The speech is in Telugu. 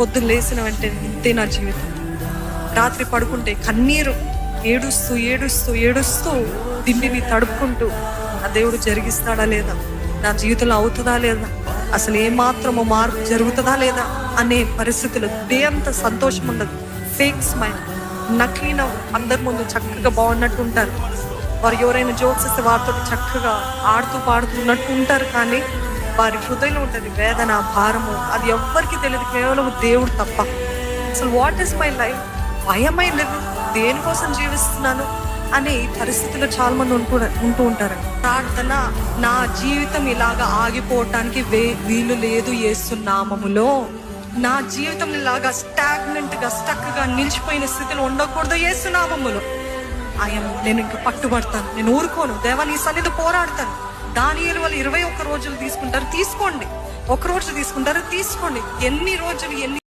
పొద్దున్న లేచిన వెంటనే ఇంతే నా జీవితం. రాత్రి పడుకుంటే కన్నీరు ఏడుస్తూ ఏడుస్తూ ఏడుస్తూ దిండిని తడుపుకుంటూ ఆ దేవుడు జరిగిస్తాడా లేదా? నా జీవితంలో అవుతుందా లేదా? అసలు ఏమాత్రము మార్పు జరుగుతుందా లేదా? అనే పరిస్థితులు దేంత సంతోషం ఉండదు. ఫేక్ స్మైల్ నకిలీ నవ్వు అందరి ముందు చక్కగా బాగున్నట్టు ఉంటారు. వారు ఎవరైనా జోక్స్ ఇస్తే వారితో చక్కగా ఆడుతూ పాడుతున్నట్టు ఉంటారు కానీ వారి హృదయంలో ఉంటుంది వేదన భారము. అది ఎవ్వరికి తెలియదు. కేవలం దేవుడు తప్ప. అసలు వాట్ ఇస్ మై లైఫ్ భయమై లేదు దేనికోసం జీవిస్తున్నాను? అనే పరిస్థితిలో చాలా మంది ఉంటూ ఉంటూ ఉంటారు. ప్రార్థన నా జీవితం ఇలాగా ఆగిపోవటానికి వే వీలు లేదు ఏసునామములో నా జీవితం ఇలాగా స్టాగ్నెంట్గా స్టక్గా నిలిచిపోయిన స్థితిలో ఉండకూడదు ఏసునామములో ఆయన నేను ఇంకా పట్టుబడతాను. నేను ఊరుకోను. దేవా నీ సన్నిధి పోరాడతాను. దానియలు వాళ్ళు ఇరవై ఒక్క రోజులు తీసుకుంటారు తీసుకోండి. ఒక రోజు తీసుకుంటారు తీసుకోండి. ఎన్ని రోజులు ఎన్ని